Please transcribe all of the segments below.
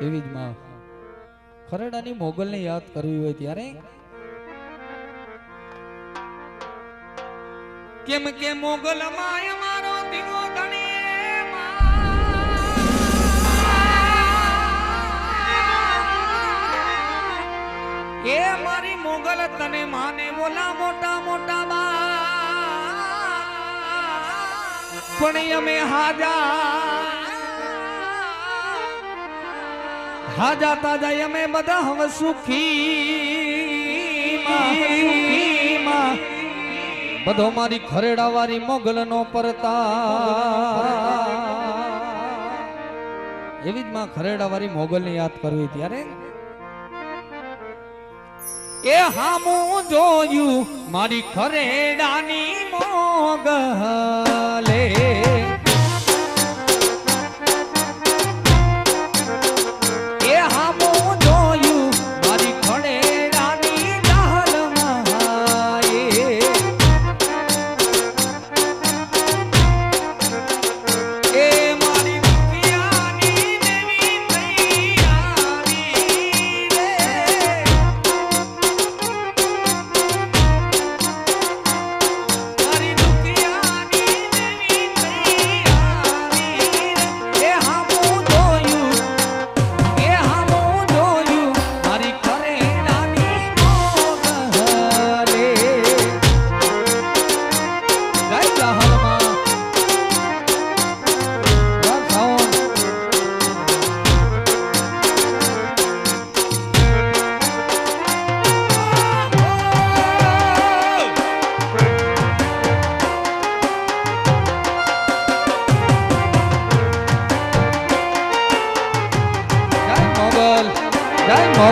એવી જ માં. ખરેડાની મોગલને યાદ કરવી હોય ત્યારે? કેમ કે મોગલ માય મારો દીવો એ મારી મોગલ તને માને બોલા મોટા મોટા બા. પણ અમે હાજા હાજા તાજા અમે બધા હવે સુખી બધો મારી ખરેડા વાળી મોગલ નો પરતા. એવી જ માં ખરેડા વાળી મોગલ ને યાદ કરવી ત્યારે? એ હામું જોયું મારી ખરેડાની મોગલે.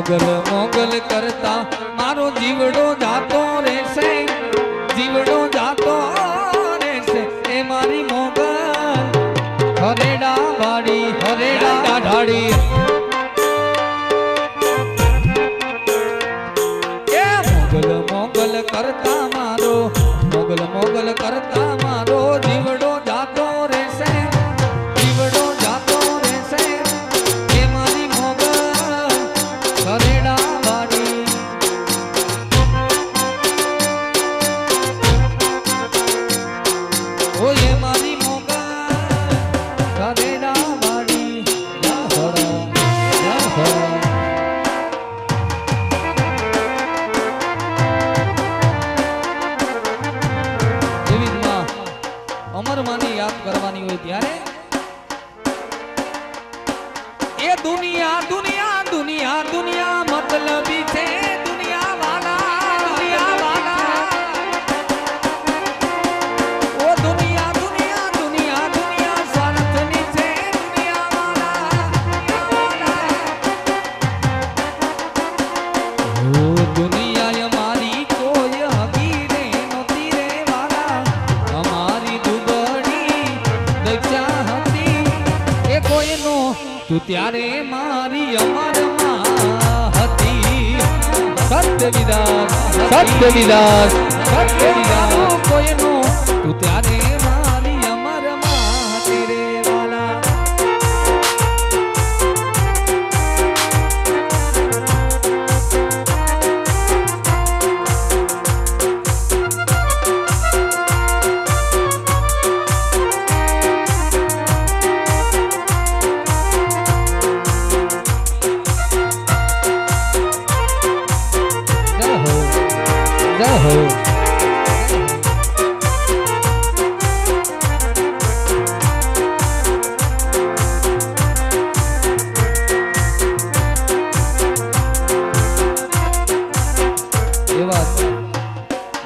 મોગલ મોગલ કરતા મારો જીવડો જાતો રહેશે જીવડો જાતો રહેશે એ મારી મોગલ હરેડા વાડી હરેડા ડાઢાડી એ મોગલ મોગલ કરતા મારો મોગલ મોગલ કરતા અમર માની યાદ કરવાની હોય ત્યારે એ દુનિયા દુનિયા દુનિયા દુનિયા ત્યારે મારી અમરમાં હતી. સત્ય વિદાસ સત્ય વિદાસ સત્ય વિદાસ કોઈનો તું ત્યારે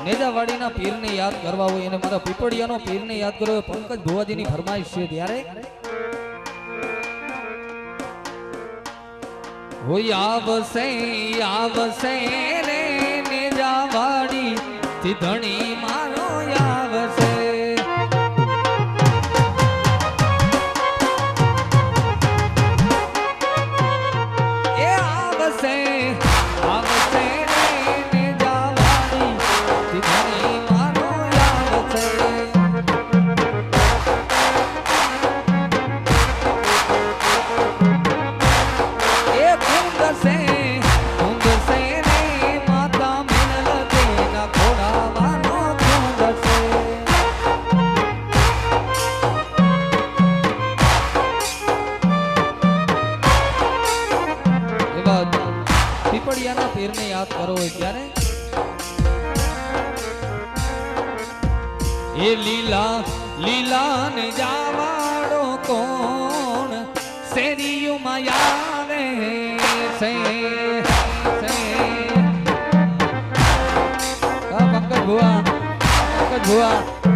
નેદાવાડીના પીરને યાદ કરવા હોય અને મારા પીપળિયાનો પીરને યાદ કરવો હોય, પંકજ ભુવાજીની છે ત્યારે. હોય આવશે આવશે રે धनी કરો હોય ત્યારે? એ લીલા લીલા ને જાવાડો કોણ? શેરીઓમાં યારે છે પંકજ ભુવા પંકજ ભુવા.